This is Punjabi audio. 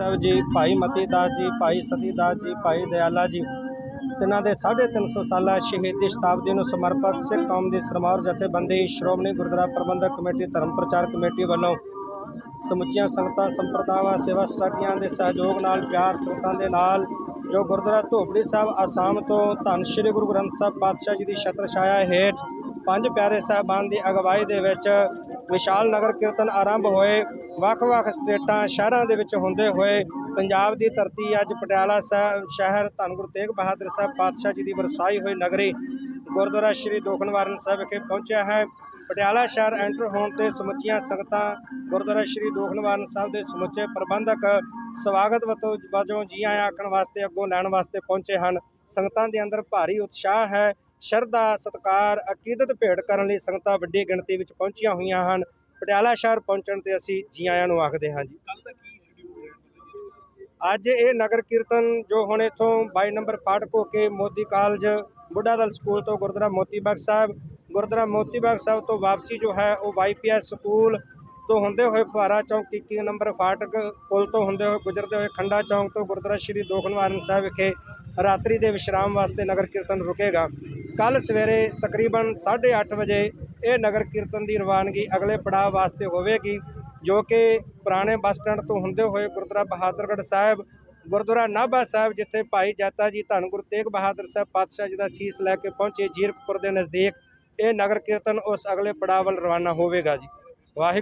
ਸਾਹਿਬ ਜੀ, ਭਾਈ ਮਤੀ ਦਾਸ ਜੀ, ਭਾਈ ਸਤੀ ਦਾਸ ਜੀ, ਭਾਈ ਦਿਆਲਾ ਜੀ, ਤਿੰਨਾਂ ਦੇ 350 ਸਾਲਾ ਸ਼ਹੀਦੀ ਸ਼ਤਾਬਦੀ ਨੂੰ ਸਮਰਪਿਤ ਸਿੱਖ ਕੌਮ ਦੀ ਸਰਮਾਰ ਜਥੇਬੰਦੀ ਸ਼੍ਰੋਮਣੀ ਗੁਰਦੁਆਰਾ ਪ੍ਰਬੰਧਕ ਕਮੇਟੀ, ਧਰਮ ਪ੍ਰਚਾਰ ਕਮੇਟੀ ਵੱਲੋਂ ਸਮੁੱਚੀਆਂ ਸੰਗਤਾਂ, ਸੰਪਰਦਾਵਾਂ, ਸੇਵਾ ਸੁਸਾਇਟੀਆਂ ਦੇ ਸਹਿਯੋਗ ਨਾਲ, ਪਿਆਰ ਸੰਗਤਾਂ ਦੇ ਨਾਲ ਜੋ ਗੁਰਦੁਆਰਾ ਧੋਬੜੀ ਸਾਹਿਬ ਆਸਾਮ ਤੋਂ ਧੰਨ ਸ਼੍ਰੀ ਗੁਰੂ ਗ੍ਰੰਥ ਸਾਹਿਬ ਪਾਤਸ਼ਾਹ ਜੀ ਦੀ ਛਤਰ ਛਾਇਆ ਹੇਠ ਪੰਜ ਪਿਆਰੇ ਸਾਹਿਬਾਨ ਦੀ ਅਗਵਾਈ ਦੇ ਵਿੱਚ ਵਿਸ਼ਾਲ ਨਗਰ ਕੀਰਤਨ ਆਰੰਭ ਹੋਏ। ਵੱਖ-ਵੱਖ ਸਟੇਟਾਂ, ਸ਼ਹਿਰਾਂ ਦੇ ਵਿੱਚ ਹੁੰਦੇ ਹੋਏ ਪੰਜਾਬ ਦੀ ਧਰਤੀ ਅੱਜ ਪਟਿਆਲਾ ਸਾਹਿਬ ਸ਼ਹਿਰ ਧੰਨ ਗੁਰੂ ਤੇਗ ਬਹਾਦਰ ਸਾਹਿਬ ਪਾਤਸ਼ਾਹ ਜੀ ਦੀ ਵਰਸਾਈ ਹੋਈ ਨਗਰੀ ਗੁਰਦੁਆਰਾ ਸ਼੍ਰੀ ਦੋਖਨਵਾਰਨ ਸਾਹਿਬ ਵਿਖੇ ਪਹੁੰਚਿਆ ਹੈ। ਪਟਿਆਲਾ ਸ਼ਹਿਰ ਐਂਟਰ ਹੋਣ ਤੇ ਸਮੁੱਚੀਆਂ ਸੰਗਤਾਂ ਗੁਰਦੁਆਰਾ ਸ਼੍ਰੀ ਦੋਖਨਵਾਰਨ ਸਾਹਿਬ ਦੇ ਸਮੁੱਚੇ ਪ੍ਰਬੰਧਕ ਸਵਾਗਤ ਵਤੋਂ ਵਜੋਂ ਜੀ ਆਇਆਂ ਆਖਣ ਵਾਸਤੇ, ਅੱਗੋਂ ਲੈਣ ਵਾਸਤੇ ਪਹੁੰਚੇ ਹਨ। ਸੰਗਤਾਂ ਦੇ ਅੰਦਰ ਭਾਰੀ ਉਤਸ਼ਾਹ ਹੈ। ਸ਼ਰਧਾ, ਸਤਕਾਰ, ਅਕੀਦਤ ਭੇਟ ਕਰਨ ਲਈ ਸੰਗਤਾਂ ਵੱਡੀ ਗਿਣਤੀ ਵਿੱਚ ਪਹੁੰਚੀਆਂ ਹੋਈਆਂ ਹਨ। ਪਟਿਆਲਾ ਸ਼ਹਿਰ ਪਹੁੰਚਣ ਤੇ ਅਸੀਂ ਜੀ ਆਇਆਂ ਨੂੰ ਆਖਦੇ ਹਾਂ ਜੀ। ਅੱਜ ਇਹ ਨਗਰ ਕੀਰਤਨ ਜੋ ਹੁਣ ਇਥੋਂ 22 ਨੰਬਰ ਫਾਟਕ ਹੋ ਕੇ ਮੋਦੀ ਕਾਲਜ ਬੁੱਢਾ ਦਲ ਸਕੂਲ ਤੋਂ ਗੁਰਦੁਆਰਾ ਮੋਤੀ ਬਾਗ ਸਾਹਿਬ, ਗੁਰਦੁਆਰਾ ਮੋਤੀ ਬਾਗ ਸਾਹਿਬ ਤੋਂ ਵਾਪਸੀ ਜੋ ਹੈ ਉਹ ਵਾਈਪੀਐਸ ਸਕੂਲ ਤੋਂ ਹੁੰਦੇ ਹੋਏ ਫੁਹਾਰਾ ਚੌਂਕ 21 ਨੰਬਰ ਫਾਟਕ ਪੁਲ ਤੋਂ ਹੁੰਦੇ ਹੋਏ ਗੁਜਰਦੇ ਹੋਏ ਖੰਡਾ ਚੌਂਕ ਤੋਂ ਗੁਰਦੁਆਰਾ ਸ਼੍ਰੀ ਦੋਖਨਵਾਰਨ ਸਾਹਿਬ ਵਿਖੇ ਰਾਤਰੀ ਦੇ ਵਿਸ਼ਰਾਮ ਵਾਸਤੇ ਨਗਰ ਕੀਰਤਨ ਰੁਕੇਗਾ। ਕੱਲ ਸਵੇਰੇ ਤਕਰੀਬਨ 8:30 ਵਜੇ ਇਹ ਨਗਰ ਕੀਰਤਨ ਦੀ ਰਵਾਨਗੀ ਅਗਲੇ ਪੜਾਅ ਵਾਸਤੇ ਹੋਵੇਗੀ, ਜੋ ਕਿ ਪੁਰਾਣੇ ਬੱਸ ਸਟੈਂਡ ਤੋਂ ਹੁੰਦੇ ਹੋਏ ਗੁਰਦੁਆਰਾ ਬਹਾਦਰਗੜ੍ਹ ਸਾਹਿਬ, ਗੁਰਦੁਆਰਾ ਨਾਭਾ ਸਾਹਿਬ, ਜਿੱਥੇ ਭਾਈ ਜੈਤਾ ਜੀ ਧੰਨ ਗੁਰੂ ਤੇਗ ਬਹਾਦਰ ਸਾਹਿਬ ਪਾਤਸ਼ਾਹ ਜੀ ਦਾ ਸੀਸ ਲੈ ਕੇ ਪਹੁੰਚੇ ਜੀਰਕਪੁਰ ਦੇ ਨਜ਼ਦੀਕ, ਇਹ ਨਗਰ ਕੀਰਤਨ ਉਸ ਅਗਲੇ ਪੜਾਅ ਵੱਲ ਰਵਾਨਾ ਹੋਵੇਗਾ ਜੀ। ਵਾਹਿਗੁਰੂ